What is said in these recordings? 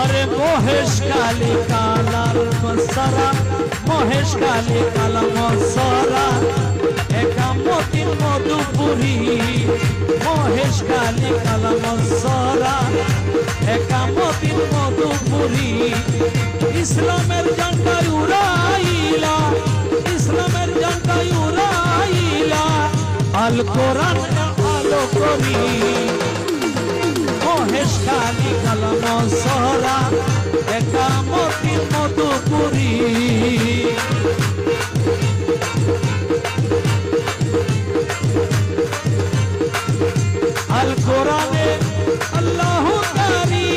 আরে মহেশ কালী কালার মসরা মহেশ কালী কালা মসরা একামতির মধুপুরী, মহেশ কালী কালা মসরা একামতির মধুপুরী, ইসলামের ঝান্ডায় উড়াইলা, ইসলামের ঝান্ডায় উড়াইলা। আল কোরআন আলো করি। মহেশ কালী কালাম সরা আল কোরআনে আল্লাহ কারি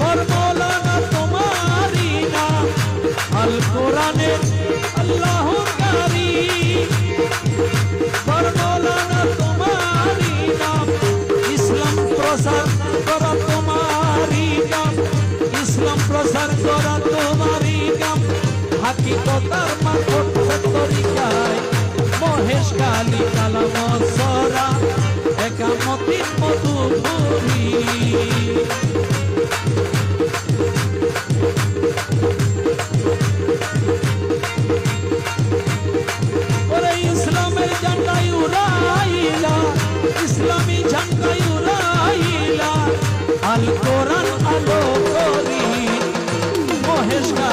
আল করা তোমারি নাম হাকিকতার মাঠট তরিকায় মহেশ কালী কালাম সরা একামতি মধুপুরী। ওরে ইসলামের ঝান্ডাই উড়াইলা, ইসলামী ঝান্ডাই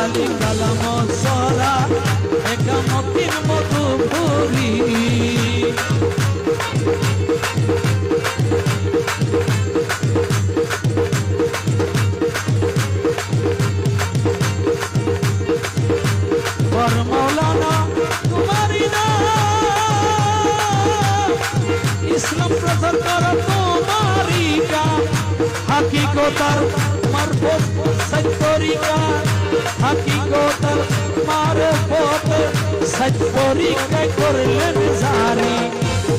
কালী কালাম সরা একামতির কুমারী না ইসলাম প্রচার কর তোমারি কাম হাকিকতার মারফত সত্যরিকা হাকিকতার মারফত সত্যরিকা করলেন জারি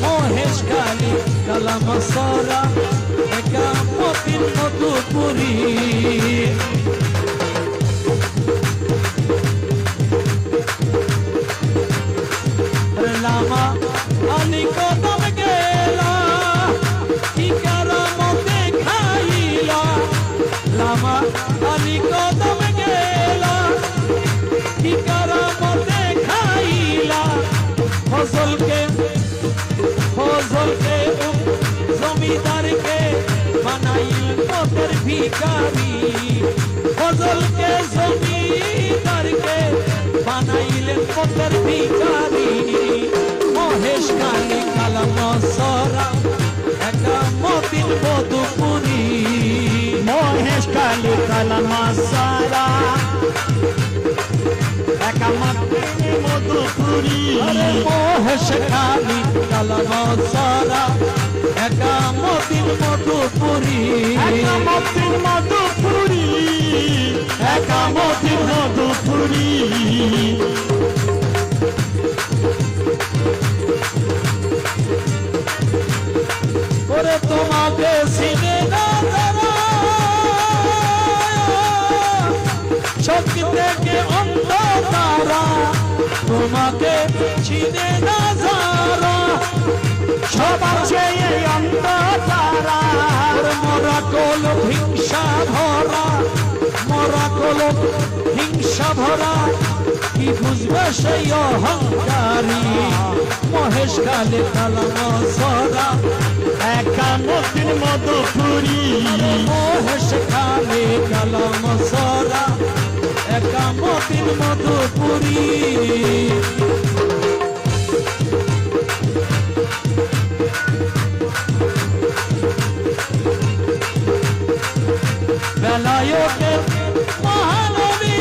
মহেশ কালী কালাম সরা একামতির মধুপুরী লামা আলি কদম ফসলকে ফসলকে জমিদারকে বানাইল পথের ভিখারি। ফসলকে জমিদারকে বানাইলেন পথের ভিখারি। মহেশ কালী কালাম সরা একামতিন মধুপুরী। মহেশ কালী কালামা সারা মধুপুরী মহেশ কালী কালাম সরা একামতিন মধুপুরী একামতি মধুপুরী মধুপুরী তোমাকে সিনে না যারা থেকে তারা তোমাকে চিনে না যারা, সবার চেয়ে ওরে মরা কল হিংসা ভরা মরা কল হিংসা ভরা, কি বুঝবে সেই অহংকারী? মহেশ কালে কালাম সরা একামতি মধুপুরী মহেশ কালে একামতিন মধুপুরী বেলায়তের মহানবী।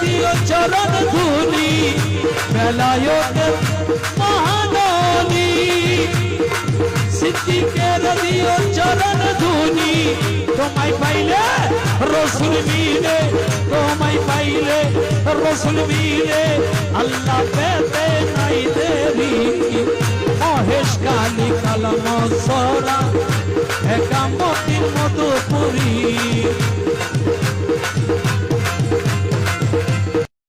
দিও চরণ ধুলি। বেলায়তের মহানবী। সিদ্দিকের দিও চরণ ধুনি। তোমায় পাইলে রসুল মিলে, তোমায় পাইলে রসুল মিলে। আল্লাহ পেতে নাই দেবী মহেশ কালী কালম সরা একামতির মতো